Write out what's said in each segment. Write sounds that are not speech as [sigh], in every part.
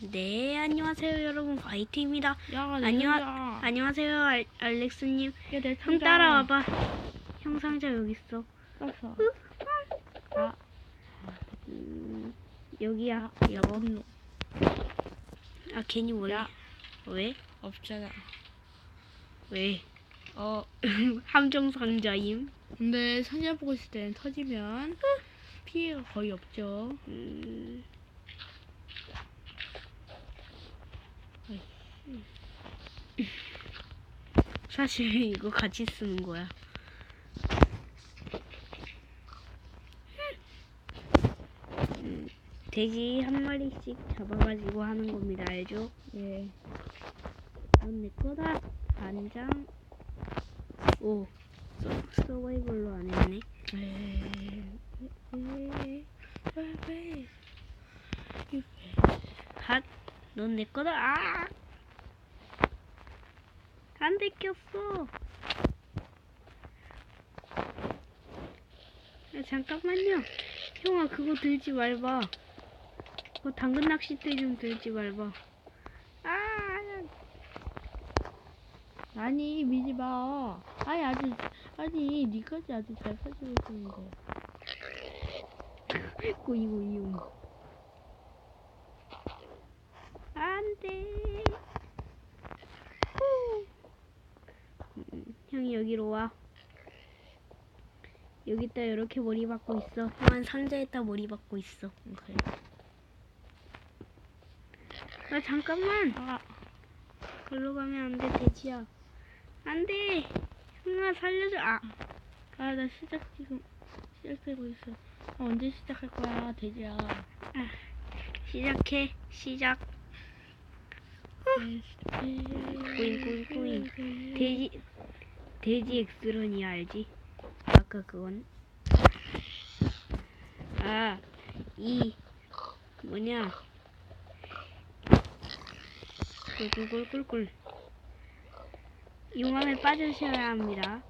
네, 안녕하세요, 여러분. 화이트입니다. 야, 안녕, 야, 안녕하세요, 알, 알렉스님. 야, 내형 따라와봐. 형 상자 여기 있어. 떴어. 아, 음, 여기야. 야, 뭔 아, 괜히 원래. 야. 왜? 없잖아. 왜? 어, [laughs] 함정 상자임. 근데 상자 보고 있을 때는 터지면 피해가 거의 없죠. 음, 사실 [laughs] 이거 같이 쓰는 거야. 음, 돼지 한 마리씩 잡아가지고 하는 겁니다. 알죠? 예. 넌내 거다. 반장. 오, 서, 서바이벌로 안 했네. 핫, 넌 내 거다. 아! 안 데꼈어. 야, 잠깐만요. 형아, 그거 들지 말봐. 그거 당근 낚싯대 좀 들지 말봐. 아, 아니, 미지 마. 아니, 아주, 아니, 니까지 아주 잘 사주고 있었는데. 꼬이꼬이용. 안 돼. 후. 음, 형이 여기로 와. 여기다 이렇게 머리 박고 있어. 형은 상자에다 머리 박고 있어. 그래. 아 잠깐만. 아, 걸로 가면 안 돼, 돼지야. 안 돼. 형아 살려줘. 아, 아, 나 시작 지금 시작되고 있어. 아, 언제 시작할 거야, 돼지야. 시작해. 시작. 네, 꾸잉, 꾸잉, 꾸잉. 돼지 돼지 엑스런이 알지? 아까 그건 아 이 뭐냐 꿀꿀꿀꿀꿀 용암에 빠져셔야 합니다.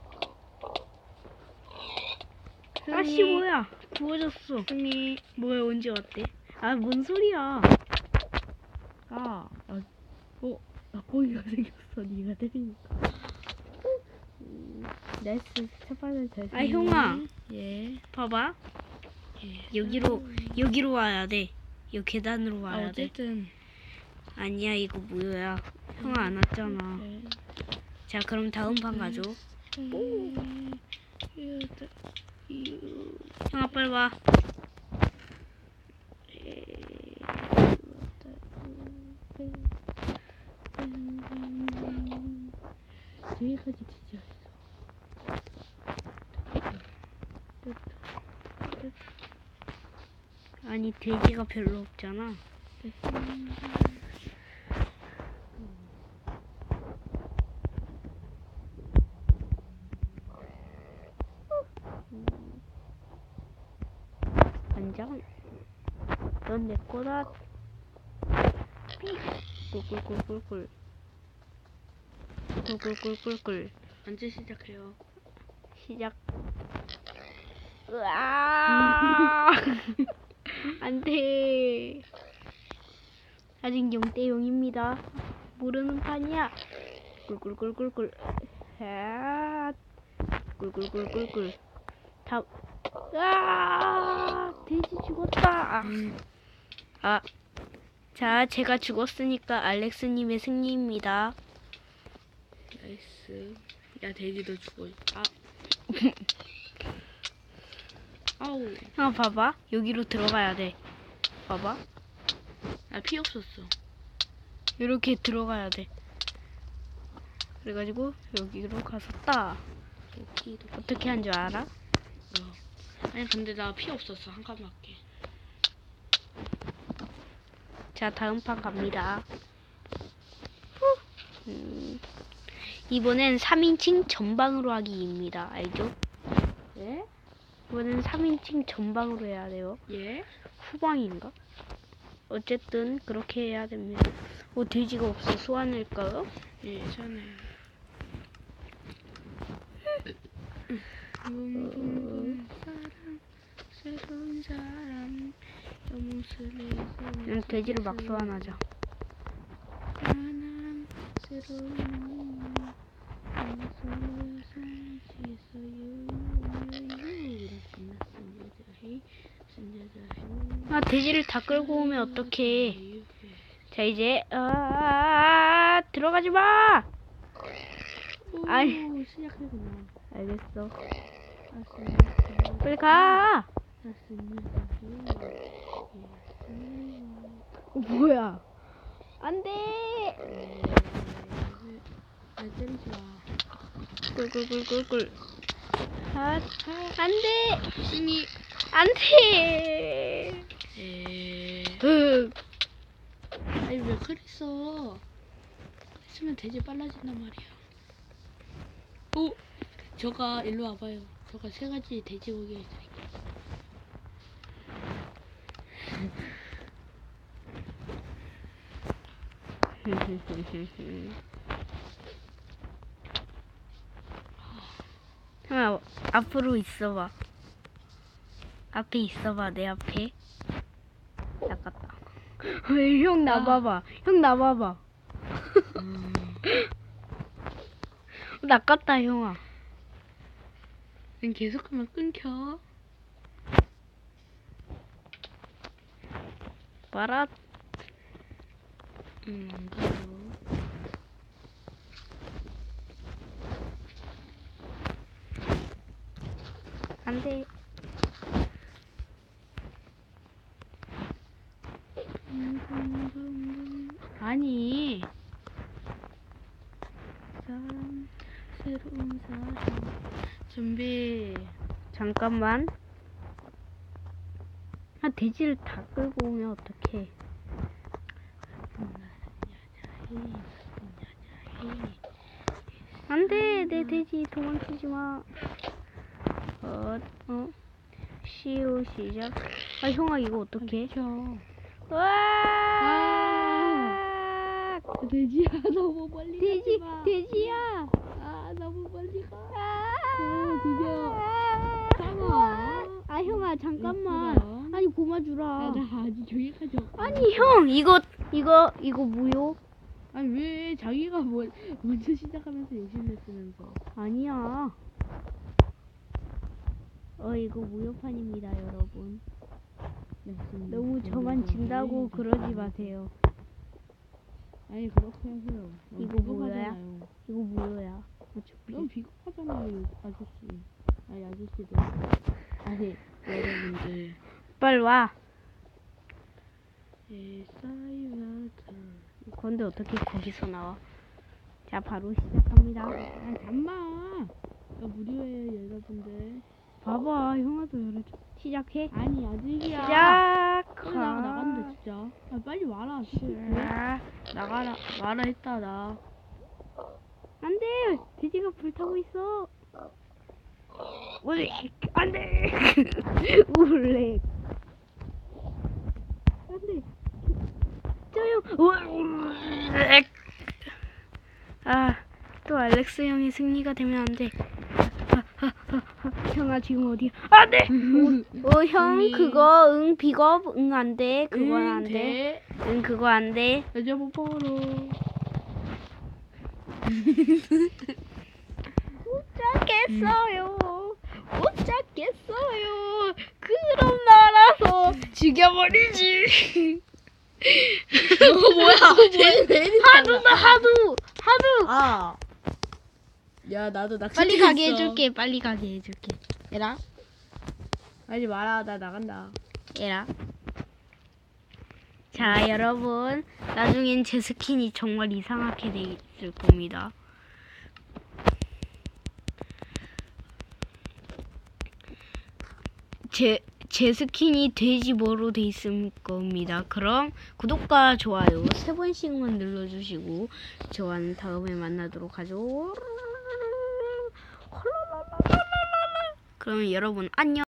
아씨 뭐야 부어졌어. 승리. 뭐야 언제 왔대? 아 뭔 소리야? 아, 아, 어, 나 고기가 생겼어. 네가 때리니까. 나이스, 첫 번째 잘. 아, 형아. 예. 봐봐 예. 여기로 여기로 와야 돼. 여 계단으로 아, 와야 돼. 어쨌든. 아니야 이거 무효야. 형안 왔잖아. 네. 자 그럼 다음 판 가죠. 형아 빨리 와. 뒤에까지 뒤져 아니 돼지가 별로 없잖아. 반장. 넌내 거다. 꿀꿀꿀꿀꿀. 꿀꿀꿀꿀꿀. 언제 시작해요? 시작. 으아! [laughs] 안 돼. 아직 0대 0입니다. 모르는 판이야. 꿀꿀꿀꿀꿀. 아! 꿀꿀꿀꿀꿀. 다. 아! 돼지 죽었다. 아. 자, 제가 죽었으니까 알렉스님의 승리입니다. 나이스. 야, 돼지도 죽어. 아. [laughs] 아우. 형 봐봐. 여기로 들어가야 돼. 봐봐. 나 피 없었어. 이렇게 들어가야 돼. 그래가지고 여기로 가서 따. 어떻게 한 줄 알아? 어. 아니, 근데 나 피 없었어. 한 칸밖에. 자 다음 판 갑니다. 음, 이번엔 3인칭 전방으로 하기입니다. 알죠? 예? 이번엔 3인칭 전방으로 해야 돼요. 예? 후방인가? 어쨌든 그렇게 해야 됩니다. 어 돼지가 없어 소환할까요? 예, 새로운 사람, 슬리고 그냥 돼지를 막 소환하자. 새로운 방송을 상시했어요. 아 돼지를 다 끌고 오면 어떡해 자 이제 아 들어가지 마 아이. 알겠어. 빨리 가 어, 뭐야 안돼. 꿀꿀꿀꿀꿀 아 안돼 신이. 안돼 에. 으 아니 왜 그랬어? 그랬으면 돼지 빨라진단 말이야. 오, 저가 일로 와봐요. 저가 세 가지 돼지고기가 있으니까. 형아 앞으로 있어봐 앞에 있어봐 내 앞에 형 나봐봐. 형 나봐봐. [laughs] 낚았다 형아. 난 계속하면 끊겨. 봐라. 음, 안. 안돼 아니. 사람, 새로운 사람. 준비. 잠깐만. 아 돼지를 다 끌고 오면 어떡해. 안돼. 내 돼지 도망치지 마. 어, 어. 시우 시작. 아 형아 이거 어떡해? 켜. 와 돼지야, [laughs] 너무 빨리 돼지 가지 마. 돼지야. 아, 너무 빨리 가. 아, 드디어. 아, 참아. 아 형아 잠깐만. 아니 고마 주라. 아, 나 아직 저기까지 없 아니 형 이거 이거 이거 무효 아니 왜 자기가 뭐 먼저 시작하면서 욕심을 쓰면서. 아니야. 어 이거 무효판입니다 여러분. 너무 저만 진다고 그러지 마세요 아니 그렇게 하세요 너무 이거 비겁하잖아요. 이거 무효야? 어차피 너무 비겁하잖아요 아저씨. 아니 아저씨들 아니 여러분들. 빨리 와. 근데 어떻게 거기서 나와? 자 바로 시작합니다. 아 이거 무료예요 여러분들 봐봐 형아도 열어줘 시작해. 아니 아직이야. 시작! 빨리 나가 나간다 진짜. 아 빨리 와라 아, 나가라 와라 했다 나. 안돼! 돼지가 불타고 있어. 울렉. 안돼! 울렉. 안돼. 저요. 울렉. 아또 알렉스 형이 승리가 되면 안 돼. 아, 아, 아, 아, 형아 지금 어디야 안돼 어형 승리. 그거 응 비겁 응 안돼 그건 안돼 돼응 그거 안돼 여자 뽀뽀로 못 잡겠어요. 못 잡겠어요. 그럼 날아서 죽여버리지. 너 뭐야 왜 하두다 하두 하두. 아. 야 나도 낚시 빨리 가게 해줄게. 빨리 가게 해줄게. 에라 하지 마라 나 나간다 에라. 자 여러분 나중엔 제 스킨이 정말 이상하게 돼 있을 겁니다. 제, 제 스킨이 돼지 뭐로 돼 있을 겁니다. 그럼 구독과 좋아요 세 번씩만 눌러주시고 저와는 다음에 만나도록 하죠. 그러면 여러분 안녕.